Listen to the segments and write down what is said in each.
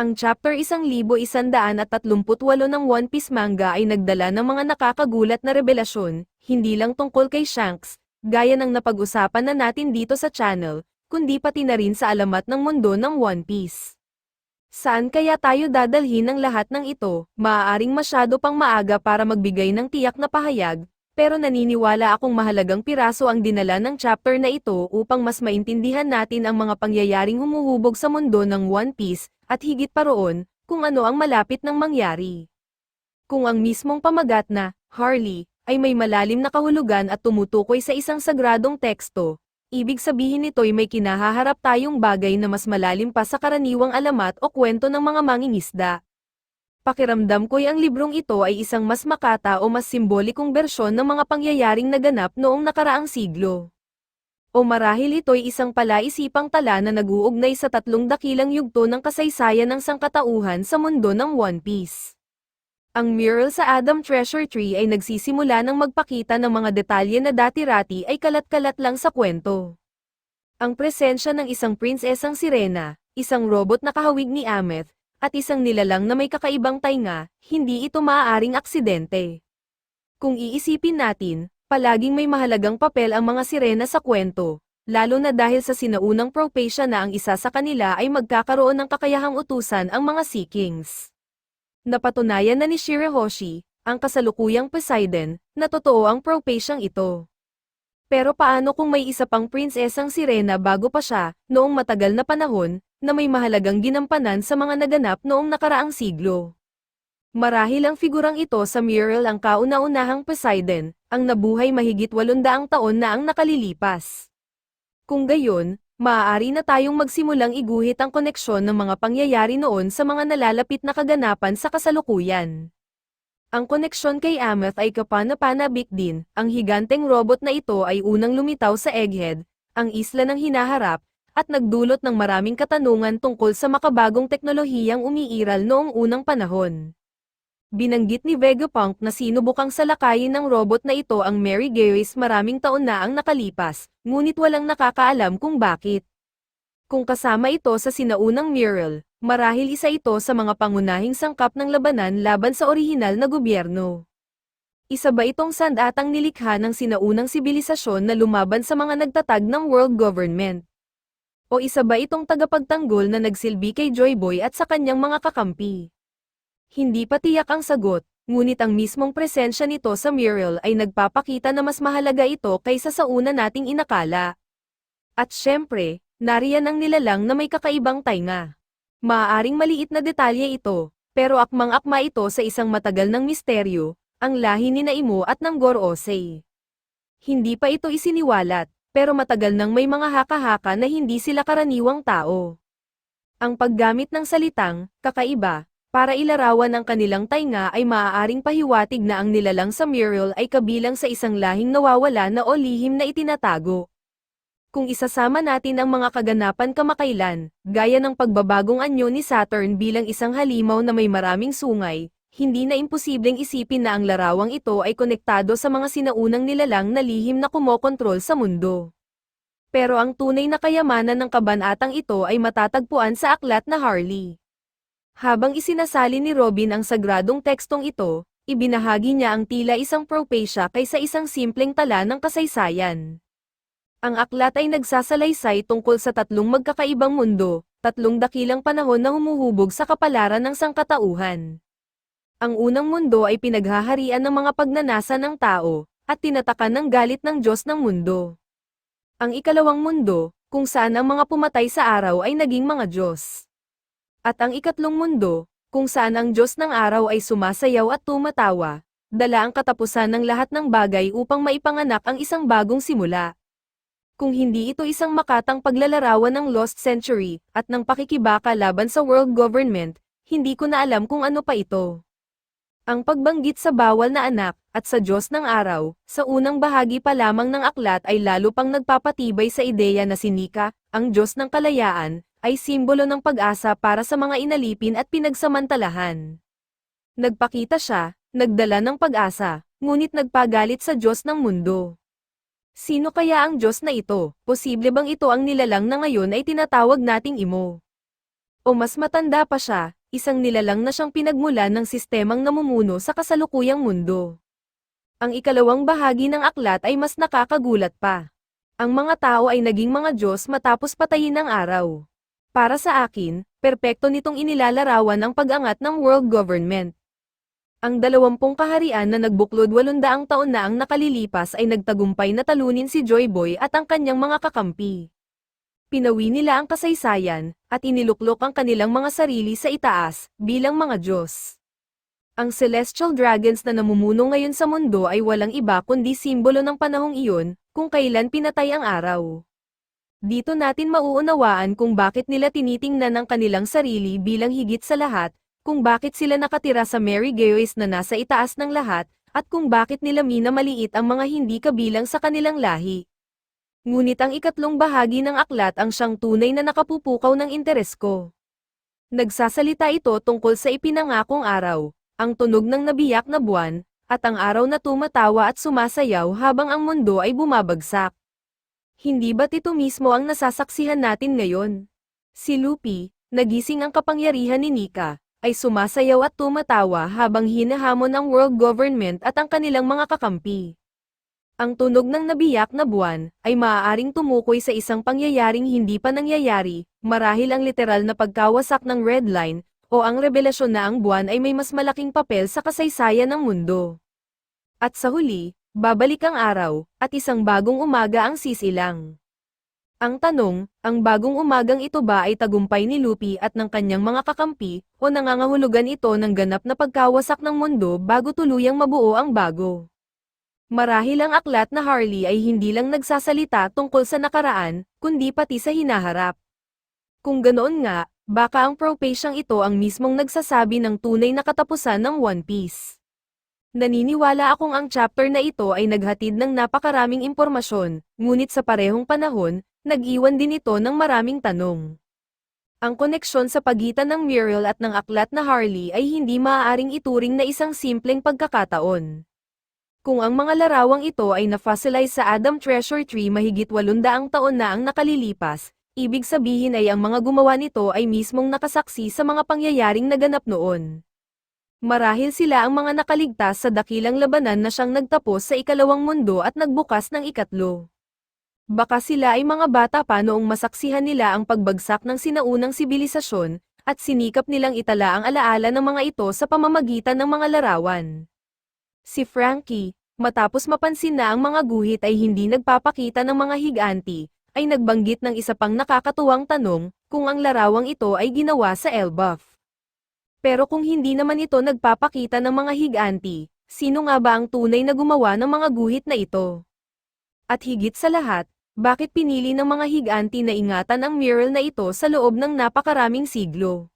Ang chapter 1138 ng One Piece manga ay nagdala ng mga nakakagulat na revelasyon, hindi lang tungkol kay Shanks, gaya ng napag-usapan na natin dito sa channel, kundi pati na rin sa alamat ng mundo ng One Piece. Saan kaya tayo dadalhin ng lahat ng ito, maaaring masyado pang maaga para magbigay ng tiyak na pahayag, pero naniniwala akong mahalagang piraso ang dinala ng chapter na ito upang mas maintindihan natin ang mga pangyayaring humuhubog sa mundo ng One Piece, at higit pa roon, kung ano ang malapit ng mangyari. Kung ang mismong pamagat na, Harley, ay may malalim na kahulugan at tumutukoy sa isang sagradong teksto, ibig sabihin nito'y may kinahaharap tayong bagay na mas malalim pa sa karaniwang alamat o kwento ng mga mangingisda. Pakiramdam ko'y ang librong ito ay isang mas makata o mas simbolikong bersyon ng mga pangyayaring naganap noong nakaraang siglo. O marahil ito'y isang palaisipang tala na naguugnay sa tatlong dakilang yugto ng kasaysayan ng sangkatauhan sa mundo ng One Piece. Ang mural sa Adam Treasure Tree ay nagsisimula ng magpakita ng mga detalye na dati-rati ay kalat-kalat lang sa kwento. Ang presensya ng isang prinsesang sirena, isang robot na kahawig ni Ameth, at isang nilalang na may kakaibang tainga, hindi ito maaaring aksidente. Kung iisipin natin, palaging may mahalagang papel ang mga sirena sa kwento, lalo na dahil sa sinaunang Propacia na ang isa sa kanila ay magkakaroon ng kakayahang utusan ang mga Sea Kings. Napatunayan na ni Shirahoshi, ang kasalukuyang Poseidon, na totoo ang Propaciang ito. Pero paano kung may isa pang prinsesang sirena bago pa siya, noong matagal na panahon, na may mahalagang ginampanan sa mga naganap noong nakaraang siglo? Marahil ang figurang ito sa mural ang kauna-unahang Poseidon, ang nabuhay mahigit 800 taon na ang nakalilipas. Kung gayon, maaari na tayong magsimulang iguhit ang koneksyon ng mga pangyayari noon sa mga nalalapit na kaganapan sa kasalukuyan. Ang koneksyon kay Ameth ay kapana-panabik din, ang higanteng robot na ito ay unang lumitaw sa Egghead, ang isla ng hinaharap, at nagdulot ng maraming katanungan tungkol sa makabagong teknolohiyang umiiral noong unang panahon. Binanggit ni Vegapunk na sinubukang salakayin ng robot na ito ang Mary Garris maraming taon na ang nakalipas, ngunit walang nakakaalam kung bakit. Kung kasama ito sa sinaunang mural, marahil isa ito sa mga pangunahing sangkap ng labanan laban sa orihinal na gobyerno. Isa ba itong sandatang nilikha ng sinaunang sibilisasyon na lumaban sa mga nagtatag ng world government? O isa ba itong tagapagtanggol na nagsilbi kay Joy Boy at sa kanyang mga kakampi? Hindi pa tiyak ang sagot, ngunit ang mismong presensya nito sa mural ay nagpapakita na mas mahalaga ito kaysa sa una nating inakala. At syempre, nariyan ang nilalang na may kakaibang tainga. Maaaring maliit na detalye ito, pero akmang-akma ito sa isang matagal ng misteryo, ang lahi ni Naimo at ng Gorosei. Hindi pa ito isiniwalat, pero matagal nang may mga haka-haka na hindi sila karaniwang tao. Ang paggamit ng salitang, kakaiba, para ilarawan ang kanilang tainga ay maaaring pahiwatig na ang nilalang sa mural ay kabilang sa isang lahing nawawala na o lihim na itinatago. Kung isasama natin ang mga kaganapan kamakailan, gaya ng pagbabagong anyo ni Saturn bilang isang halimaw na may maraming sungay, hindi na imposibleng isipin na ang larawang ito ay konektado sa mga sinaunang nilalang na lihim na kumokontrol sa mundo. Pero ang tunay na kayamanan ng kabanatang ito ay matatagpuan sa aklat na Harley. Habang isinasali ni Robin ang sagradong tekstong ito, ibinahagi niya ang tila isang propacia kaysa isang simpleng tala ng kasaysayan. Ang aklat ay nagsasalaysay tungkol sa tatlong magkakaibang mundo, tatlong dakilang panahon na humuhubog sa kapalaran ng sangkatauhan. Ang unang mundo ay pinaghaharian ng mga pagnanasa ng tao, at tinatakan ng galit ng Diyos ng mundo. Ang ikalawang mundo, kung saan ang mga pumatay sa araw ay naging mga Diyos. At ang ikatlong mundo, kung saan ang Diyos ng araw ay sumasayaw at tumatawa, dala ang katapusan ng lahat ng bagay upang maipanganak ang isang bagong simula. Kung hindi ito isang makatang paglalarawan ng Lost Century, at ng pakikibaka laban sa world government, hindi ko na alam kung ano pa ito. Ang pagbanggit sa bawal na anak, at sa Diyos ng araw, sa unang bahagi pa lamang ng aklat ay lalo pang nagpapatibay sa ideya na si Nika, ang Diyos ng kalayaan, ay simbolo ng pag-asa para sa mga inalipin at pinagsamantalahan. Nagpakita siya, nagdala ng pag-asa, ngunit nagpagalit sa Diyos ng mundo. Sino kaya ang Diyos na ito? Posible bang ito ang nilalang na ngayon ay tinatawag nating imo? O mas matanda pa siya, isang nilalang na siyang pinagmulan ng sistemang namumuno sa kasalukuyang mundo. Ang ikalawang bahagi ng aklat ay mas nakakagulat pa. Ang mga tao ay naging mga Diyos matapos patayin ng araw. Para sa akin, perpekto nitong inilalarawan ang pag-angat ng world government. Ang dalawampung kaharian na nagbuklod 800 taon na ang nakalilipas ay nagtagumpay na talunin si Joy Boy at ang kanyang mga kakampi. Pinawi nila ang kasaysayan, at iniluklok ang kanilang mga sarili sa itaas, bilang mga Diyos. Ang celestial dragons na namumuno ngayon sa mundo ay walang iba kundi simbolo ng panahong iyon, kung kailan pinatay ang araw. Dito natin mauunawaan kung bakit nila tinitingnan ang kanilang sarili bilang higit sa lahat, kung bakit sila nakatira sa Mary Geois na nasa itaas ng lahat, at kung bakit nila minamaliit ang mga hindi kabilang sa kanilang lahi. Ngunit ang ikatlong bahagi ng aklat ang siyang tunay na nakapupukaw ng interes ko. Nagsasalita ito tungkol sa ipinangakong araw, ang tunog ng nabiyak na buwan, at ang araw na tumatawa at sumasayaw habang ang mundo ay bumabagsak. Hindi ba't ito mismo ang nasasaksihan natin ngayon? Si Lupi, nagising ang kapangyarihan ni Nika, ay sumasayaw at tumatawa habang hinahamon ang world government at ang kanilang mga kakampi. Ang tunog ng nabiyak na buwan ay maaaring tumukoy sa isang pangyayaring hindi pa nangyayari, marahil ang literal na pagkawasak ng red line, o ang revelasyon na ang buwan ay may mas malaking papel sa kasaysayan ng mundo. At sa huli, babalik ang araw, at isang bagong umaga ang sisilang. Ang tanong, ang bagong umagang ito ba ay tagumpay ni Lupi at ng kanyang mga kakampi, o nangangahulugan ito ng ganap na pagkawasak ng mundo bago tuluyang mabuo ang bago? Marahil ang aklat na Harley ay hindi lang nagsasalita tungkol sa nakaraan, kundi pati sa hinaharap. Kung ganoon nga, baka ang propasyang ito ang mismong nagsasabi ng tunay na katapusan ng One Piece. Naniniwala akong ang chapter na ito ay naghatid ng napakaraming impormasyon, ngunit sa parehong panahon, nag-iwan din ito ng maraming tanong. Ang koneksyon sa pagitan ng Muriel at ng aklat na Harley ay hindi maaaring ituring na isang simpleng pagkakataon. Kung ang mga larawang ito ay na-fossilize sa Adam Treasure Tree mahigit 800 taon na ang nakalilipas, ibig sabihin ay ang mga gumawa nito ay mismong nakasaksi sa mga pangyayaring naganap noon. Marahil sila ang mga nakaligtas sa dakilang labanan na siyang nagtapos sa ikalawang mundo at nagbukas ng ikatlo. Baka sila ay mga bata pa noong masaksihan nila ang pagbagsak ng sinaunang sibilisasyon, at sinikap nilang itala ang alaala ng mga ito sa pamamagitan ng mga larawan. Si Frankie, matapos mapansin na ang mga guhit ay hindi nagpapakita ng mga higanti, ay nagbanggit ng isa pang nakakatuwang tanong, kung ang larawang ito ay ginawa sa Elbaf. Pero kung hindi naman ito nagpapakita ng mga higanti, sino nga ba ang tunay na gumawa ng mga guhit na ito? At higit sa lahat, bakit pinili ng mga higanti na ingatan ang mural na ito sa loob ng napakaraming siglo?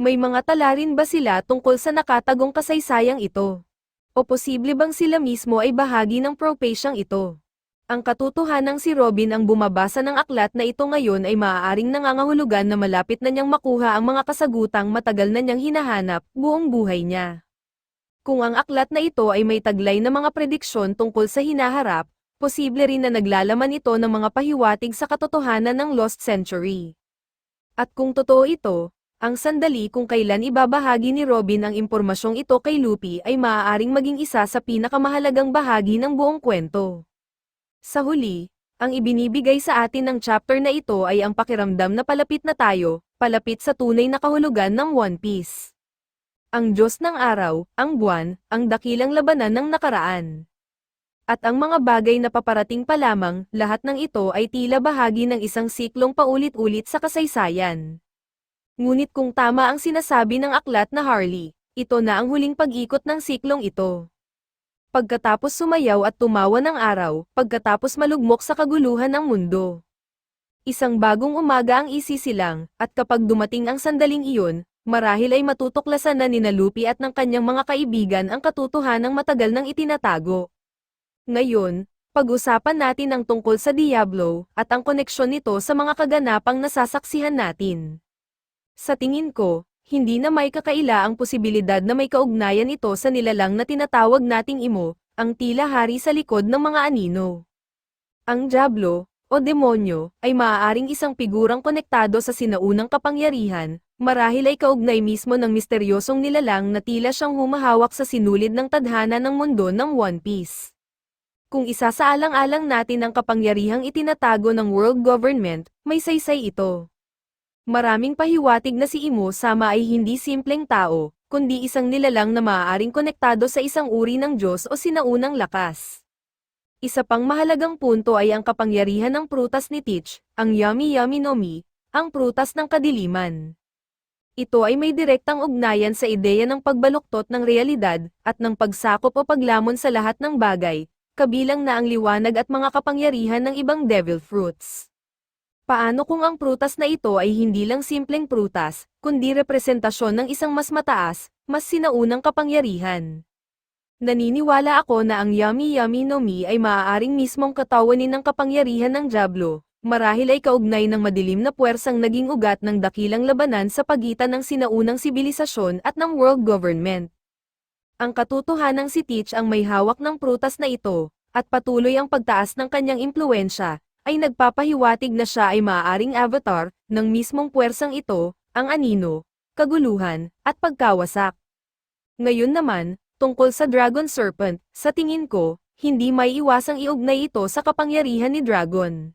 May mga tala rin ba sila tungkol sa nakatagong kasaysayang ito? O posible bang sila mismo ay bahagi ng propasyang ito? Ang katotohanang si Robin ang bumabasa ng aklat na ito ngayon ay maaaring nangangahulugan na malapit na niyang makuha ang mga kasagutang matagal na niyang hinahanap buong buhay niya. Kung ang aklat na ito ay may taglay na mga prediksyon tungkol sa hinaharap, posible rin na naglalaman ito ng mga pahiwatig sa katotohanan ng Lost Century. At kung totoo ito, ang sandali kung kailan ibabahagi ni Robin ang impormasyong ito kay Lupi ay maaaring maging isa sa pinakamahalagang bahagi ng buong kwento. Sa huli, ang ibinibigay sa atin ng chapter na ito ay ang pakiramdam na palapit na tayo, palapit sa tunay na kahulugan ng One Piece. Ang Diyos ng araw, ang buwan, ang dakilang labanan ng nakaraan. At ang mga bagay na paparating pa lamang, lahat ng ito ay tila bahagi ng isang siklong paulit-ulit sa kasaysayan. Ngunit kung tama ang sinasabi ng aklat na Harley, ito na ang huling pag-ikot ng siklong ito. Pagkatapos sumayaw at tumawa ng araw, pagkatapos malugmok sa kaguluhan ng mundo. Isang bagong umaga ang isisilang, at kapag dumating ang sandaling iyon, marahil ay matutuklasan na ni Nalupi at ng kanyang mga kaibigan ang katotohanang matagal nang itinatago. Ngayon, pag-usapan natin ang tungkol sa Diablo, at ang koneksyon nito sa mga kaganapang nasasaksihan natin. Sa tingin ko, hindi na may kakaila ang posibilidad na may kaugnayan ito sa nilalang na tinatawag nating imo, ang tila hari sa likod ng mga anino. Ang Diablo, o demonyo, ay maaaring isang figurang konektado sa sinaunang kapangyarihan, Marahil ay kaugnay mismo ng misteryosong nilalang na tila siyang humahawak sa sinulid ng tadhana ng mundo ng One Piece. Kung isasaalang-alang natin ang kapangyarihang itinatago ng world government, may saysay ito. Maraming pahiwatig na si Imo Sama ay hindi simpleng tao, kundi isang nilalang na maaaring konektado sa isang uri ng Diyos o sinaunang lakas. Isa pang mahalagang punto ay ang kapangyarihan ng prutas ni Teach, ang Yummy Yummy no Mi, ang prutas ng kadiliman. Ito ay may direktang ugnayan sa ideya ng pagbaluktot ng realidad, at ng pagsakop o paglamon sa lahat ng bagay, kabilang na ang liwanag at mga kapangyarihan ng ibang devil fruits. Paano kung ang prutas na ito ay hindi lang simpleng prutas, kundi representasyon ng isang mas mataas, mas sinaunang kapangyarihan? Naniniwala ako na ang Yummy Yummy no Mi ay maaaring mismong katawanin ng kapangyarihan ng Diablo, marahil ay kaugnay ng madilim na puwersang naging ugat ng dakilang labanan sa pagitan ng sinaunang sibilisasyon at ng world government. Ang katotohanang si Teach ang may hawak ng prutas na ito, at patuloy ang pagtaas ng kanyang impluensya, ay nagpapahiwatig na siya ay maaaring avatar ng mismong puwersang ito, ang anino, kaguluhan, at pagkawasak. Ngayon naman, tungkol sa Dragon Serpent, sa tingin ko, hindi may iwasang iugnay ito sa kapangyarihan ni Dragon.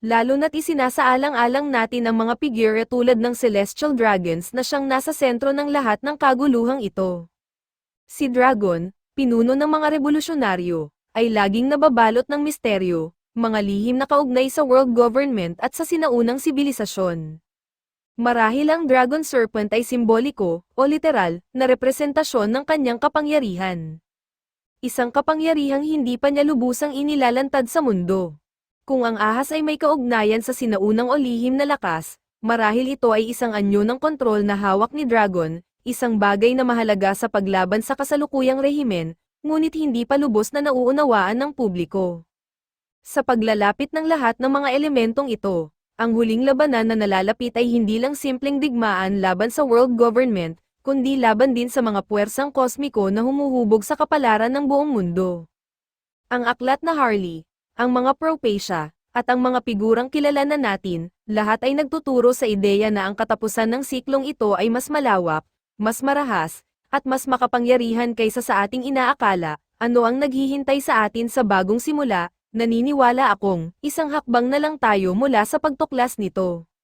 Lalo na't isinasaalang-alang natin ang mga figure tulad ng Celestial Dragons na siyang nasa sentro ng lahat ng kaguluhang ito. Si Dragon, pinuno ng mga revolusyonaryo, ay laging nababalot ng misteryo, mga lihim na kaugnay sa world government at sa sinaunang sibilisasyon. Marahil ang Dragon Serpent ay simboliko, o literal, na representasyon ng kanyang kapangyarihan. Isang kapangyarihang hindi pa niya lubusang inilalantad sa mundo. Kung ang ahas ay may kaugnayan sa sinaunang o lihim na lakas, marahil ito ay isang anyo ng kontrol na hawak ni Dragon, isang bagay na mahalaga sa paglaban sa kasalukuyang rehimen, ngunit hindi pa lubos na nauunawaan ng publiko. Sa paglalapit ng lahat ng mga elementong ito, ang huling labanan na nalalapit ay hindi lang simpleng digmaan laban sa world government, kundi laban din sa mga puwersang kosmiko na humuhubog sa kapalaran ng buong mundo. Ang aklat na Harley, ang mga Propacia, at ang mga figurang kilala na natin, lahat ay nagtuturo sa ideya na ang katapusan ng siklong ito ay mas malawak, mas marahas, at mas makapangyarihan kaysa sa ating inaakala, ano ang naghihintay sa atin sa bagong simula, Naniniwala akong, isang hakbang na lang tayo mula sa pagtuklas nito.